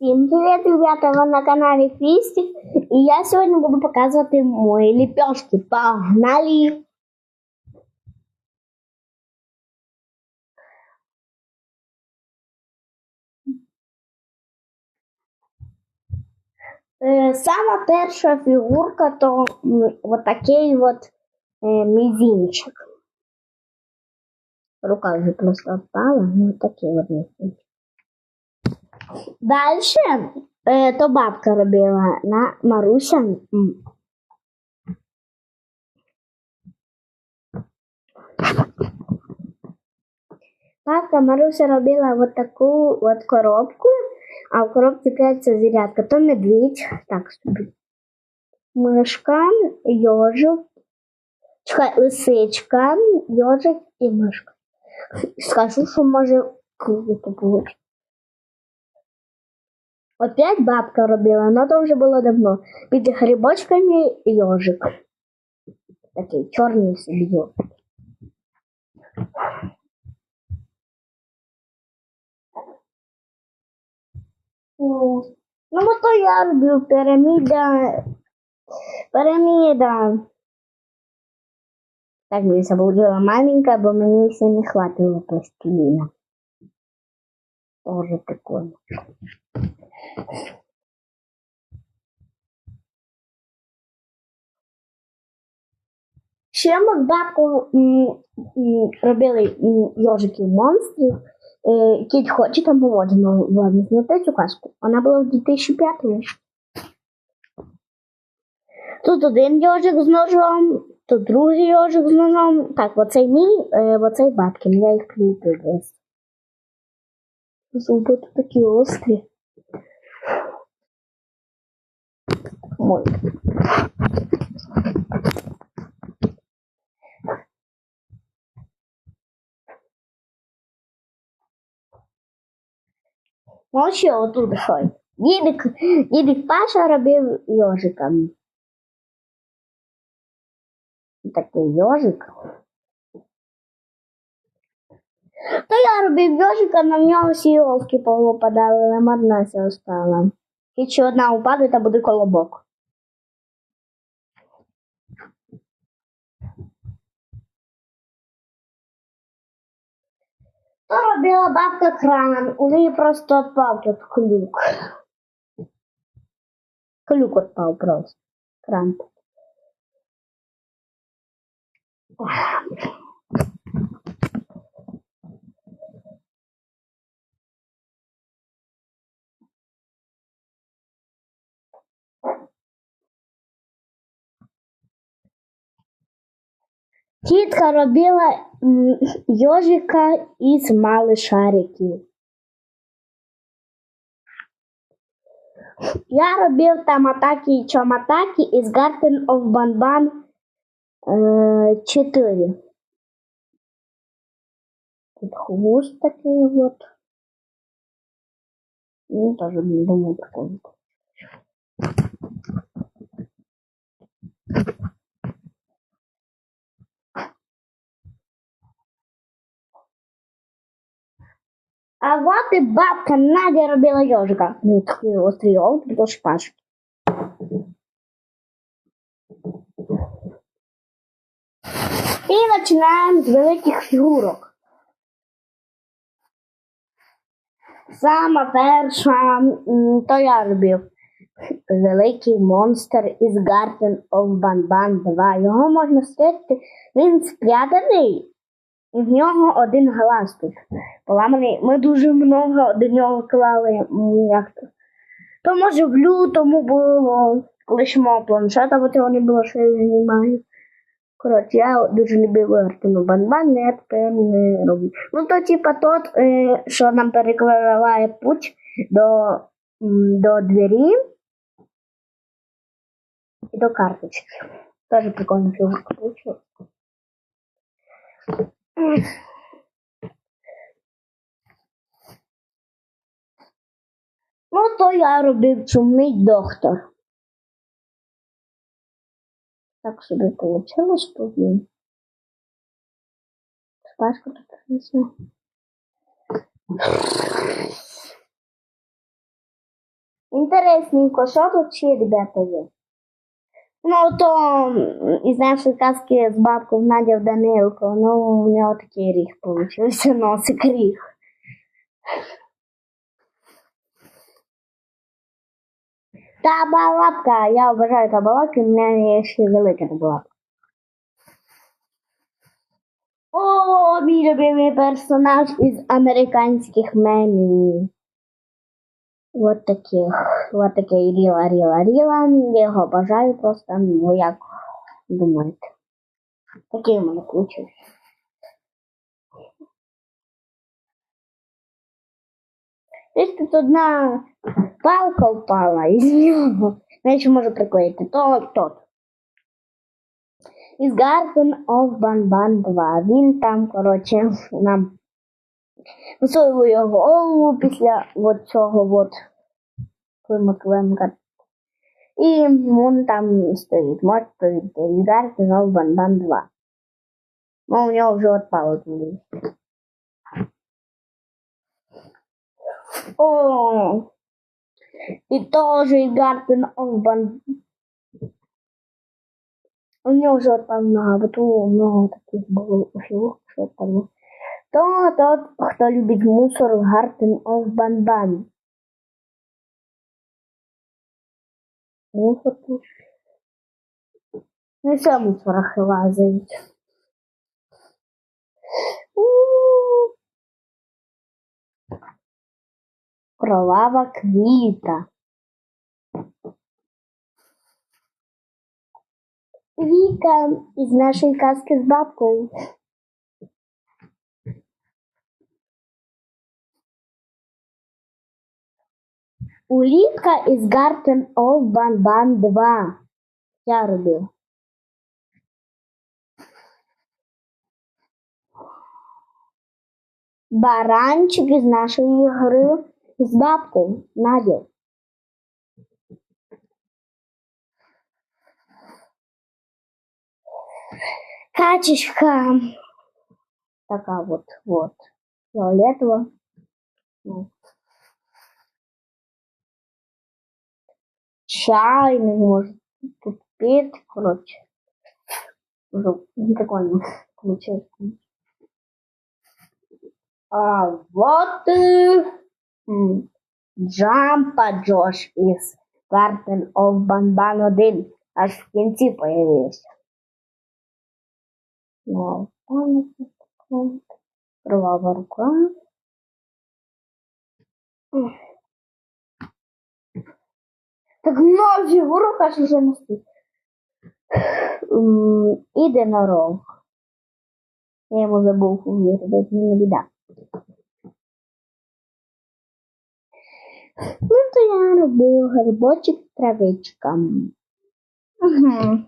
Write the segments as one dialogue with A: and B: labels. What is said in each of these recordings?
A: Всім привіт, ребята! Ви на каналі Фістик. І я сьогодні буду показувати мої ліпешки. Погнали! Е, Сама перша фігурка то м, от такий от е, мізинчик. Рука вже просто впала, ну такий от мізинчик. Дальше е, то бабка робила на Маруся. Бабка Маруся робила вот таку от коробку, а в коробці прячеться зірятка. То медвідь, так собі. Мишка, йожик, чекай, лисичка, йожик і мишка. Скажу, що може круто буде. Опять бабка робила, но то вже було давно. Під грибочками йожик. Такий чорний собі йожик. Ну, ну то я роблю піраміда. Піраміда. Так би заблудила маленька, бо мені ще не хватило пластиліна. Тоже прикольно. Ще ми м, робили йожиків монстрів. Е, Кіт хоче там поможемо вам зняти цю казку. Вона була в 2005-му. Тут один йожик з ножом, тут другий йожик з ножом. Так, оцей мій, е, оцей бабкин. Я їх кліпив десь. Зуби тут такі острі. Ну отут тут що? Дідик, дідик Паша робив йожиком. Такий йожик. То я робив йожика, на нього всі овки повипадали, нам одна ся остала. Якщо одна упаде, то буде колобок. То робила бабка краном, у неї просто отпав тут клюк. Клюк отпав просто. Кран. Тітка робила йожика із малишариків. Я робив там атаки і чоматаки із Garden of Banban е, 4. Тут хвост такий вот. Ну, тоже не думаю, прикольно. А вот і бабка Надя робила йожика. Ну, такий острий йолк, то шпаж. І починаємо з великих фігурок. Сама перша, то я робив. Великий монстр із Garden of Banban 2. Його можна зустріти. Він спрятаний, і в нього один тут поламаний. Ми дуже много до нього клали. Як то. може в лютому було, коли ще мого планшета, бо цього не було, що я знімаю. Коротше, я дуже любив Артину Банбан, я тепер не роблю. Ну, то типа тот, е, що нам перекриває путь до, до двері і до карточки. Теж прикольна фігурка вийшла. Ну, то я робив чумний доктор. Так собі вийшло, повім. Спашка тут принесла. Інтересненько, що тут ще, ребята, є? Ну, то м, із нашої казки з бабкою Надя Данилко, ну, у нього такий ріг получився, носик ріг. Табалапка, я обожаю табалапки, у мене є ще велика табалапка. О, мій любимий персонаж із американських мемів. Вот таких. Вот такий Ріла, Ріла, Ріла. Я його бажаю просто, ну як думаєте. Такий у мене получився. Десь тут одна палка впала із нього. Ще можу приклеїти. То тот. Із Garden of Banban 2. Він там, коротше, нам висовує голову після от цього от климакленка. І він там стоїть. Можете повірити. Із Garden of 2. Ну, у нього вже відпало туди. О! І теж із Garden of у нього вже отпав нога, бо тут много таких було фігур, що там. То тот, хто любить мусор в Garden of Banban. Мусор тут. Не все мусорах лазить. У. Кровава квіта. Віка із нашої казки з бабкою. Улітка із Garden of Banban 2. Я робив. Баранчик із нашої гри з бабкою Надя. Качечка. Такая вот, вот. Фиолетовая. Ну. Чайный, может, тут пить, короче. Ну, не прикольно получается. А вот и Джампа Джош из Garden of Banban 1 аж в кінці появився. Ну. Кровава рука. Так ножі в руках уже Іде на рог. Я йому забув виробити, не біда. Ну, то я робив грибочок травичкам. Угу.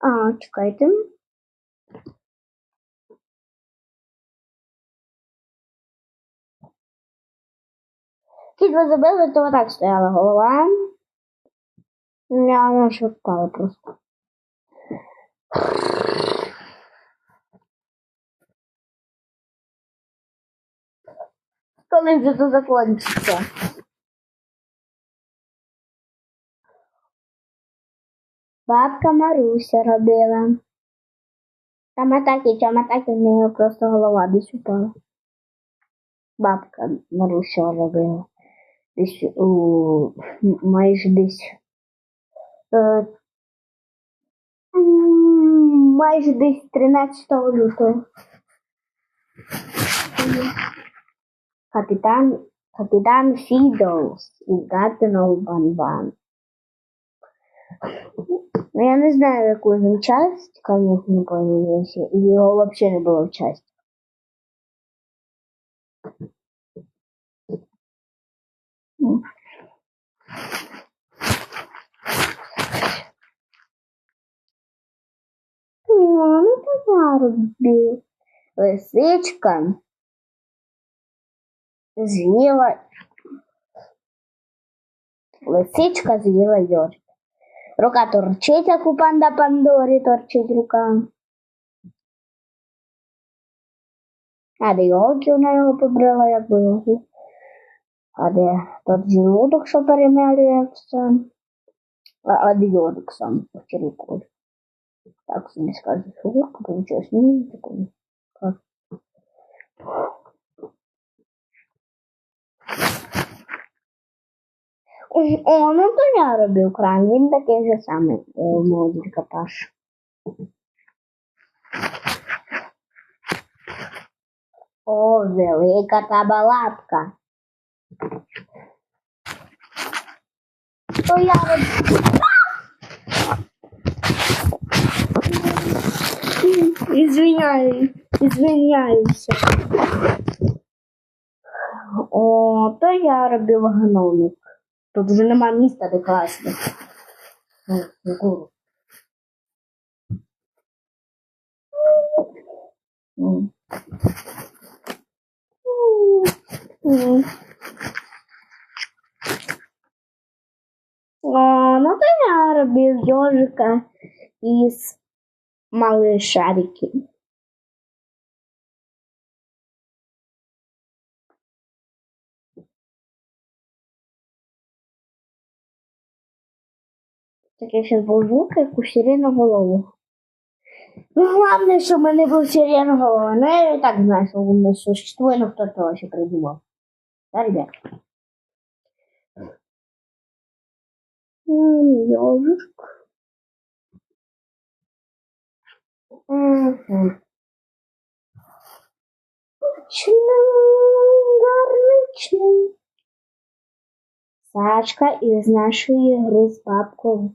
A: А, чекайте. Кіт ви забили, то отак стояла голова. Я ж впала просто. Коли вже це закінчиться? Бабка Маруся робила. Там атаки, там атаки, в неї просто голова десь упала. Бабка Маруся робила. Десь у майже десь. Е, майже десь 13 лютого. Капітан, капітан Фідлс із Гаттенов Банбан. Ну, я не знаю, яку він часть, конечно, не появился, или его вообще не было в части. Ну, ну. Лисичка з'їла. Лисичка з'їла йожик. Рука торчить, як у панда Пандорі торчить рука. А де йолки вона його побрила, як було. А де тот желудок, що перемелюється. А, де йодик сам в. Так собі скажу, фігурка, получилось. Ну, такой. Как? О, ну то я робив кран, він такий же самий е, модуль капаш. О, велика та балапка. То я. Извиняюсь, извиняюся. О, то я робив гномик. Тут вже нема міста, де класти. О, вгору. М. М. О, ну то я робив йожика із малишариків. Такий ще був звук, як у сиреноголову. Ну, главное, щоб мене був сиреноголова. Ну, я і так знаю, що не существує, но хто того ще придумав. Да, ребят? Ежик. Угу. Гарничний. Сачка із нашої гри з бабкою.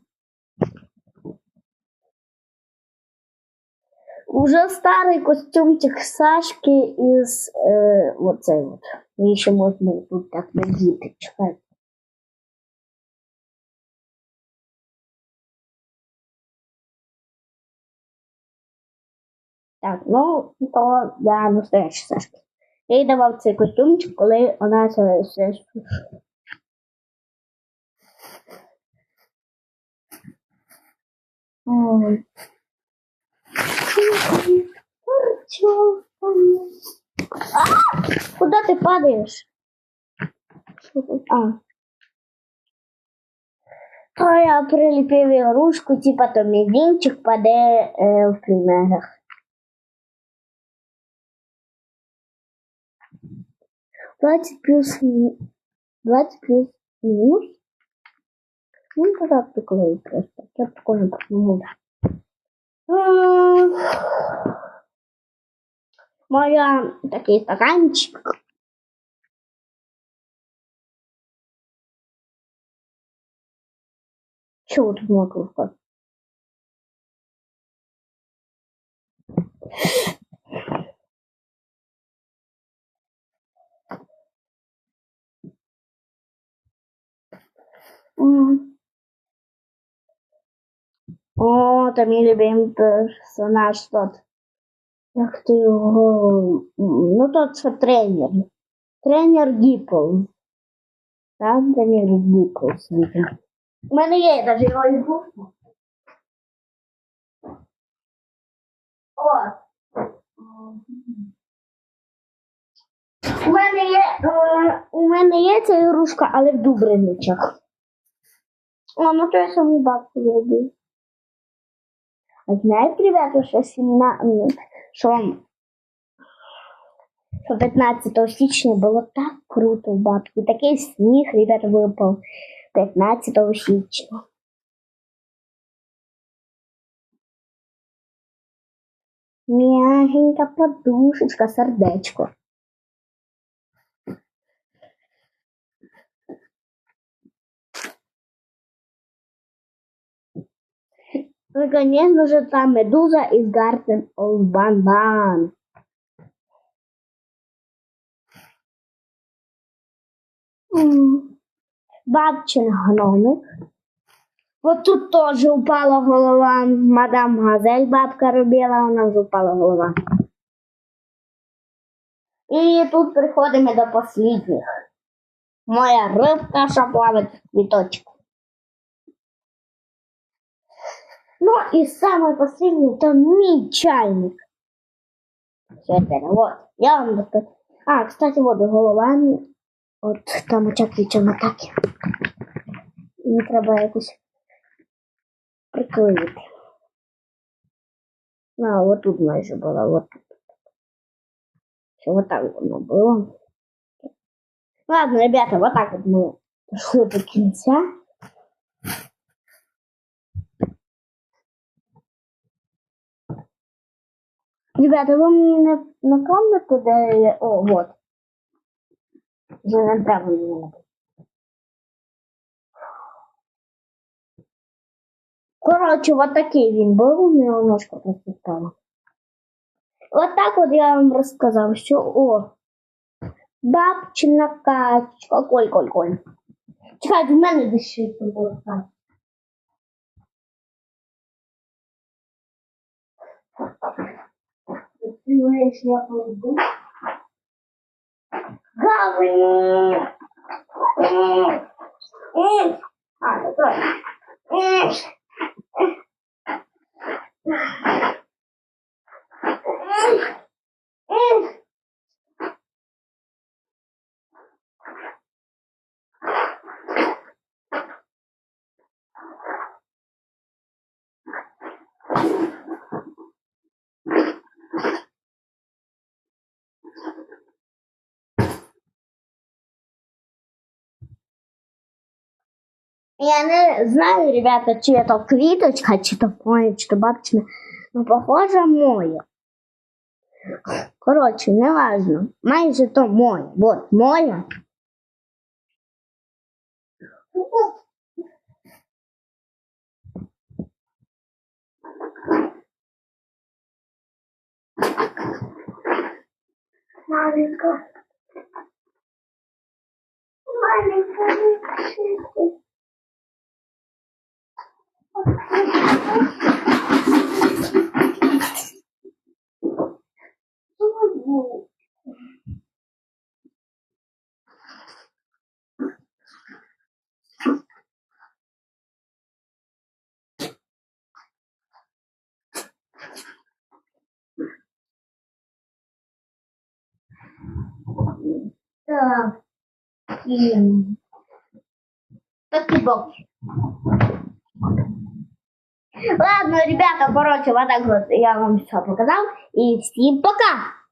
A: Уже старий костюмчик Сашки із е, оцей от. Її ще можна тут так надіти. Чекай. Так, ну, то я настоящий Сашки. Я їй давав цей костюмчик, коли вона все Ой. Чё там? А! Куда ты падаешь? А. А я прилепив ігрушку, типа то мізинчик паде е, в примерах. Двадцать плюс двадцать плюс минус. Ну, тогда приклею просто. Я прикольно посмотрю. М, Моя такий стаканчик. Чего тут мокрушка? М. О, це мій любимий персонаж тот. Як ти його. Ну, тот, що тренер. Тренер Діпл. Так, тренер Діпл світить. У мене є навіть його ігрушка. О! У мене є, е, у мене є ця ігрушка, але в Дубриничах. О, ну то я саму бабку зробив. А знаєте, ребята, що 17, що, що 15 січня було так круто в бабки. Такий сніг, ребята, випав 15 січня. Мягенька подушечка, сердечко. Ну, конечно же, та медуза из Garden of Banban. Бабчин гномик. Вот тут тоже упала голова. Мадам Газель бабка робила, у нас упала голова. І тут приходимо до последних. Моя рибка, що плавить. Ну и самое последнее, это мій чайник. Все это, вот. Я вам расскажу. А, кстати, вот голова. От там очак вічено так. Її треба якось приклеїти. А, вот тут майже була, вот тут. Все, вот так воно було. Ладно, ребята, вот так вот мы дошли до кінця. Ребята, ви мені не напомните, де я... О, вот. Вже не треба мені напомнити. Коротше, вот такий він був, у нього ножка просто впала. От так от я вам розказав, що о, бабчина качка, коль, коль, коль. Чекайте, в мене десь ще було так. Ти знаєш, я пойду. Гавні! А, це той. Я не знаю, ребята, чи это квіточка, чи то то бабчина. Ну, похоже, моя. Коротше, не важно. Майже то моя. Вот, моя. Маленькая. Маленькая. Так. І... Такий бок. Ладно, ребята, короче, вот так вот я вам все показал. И всем пока!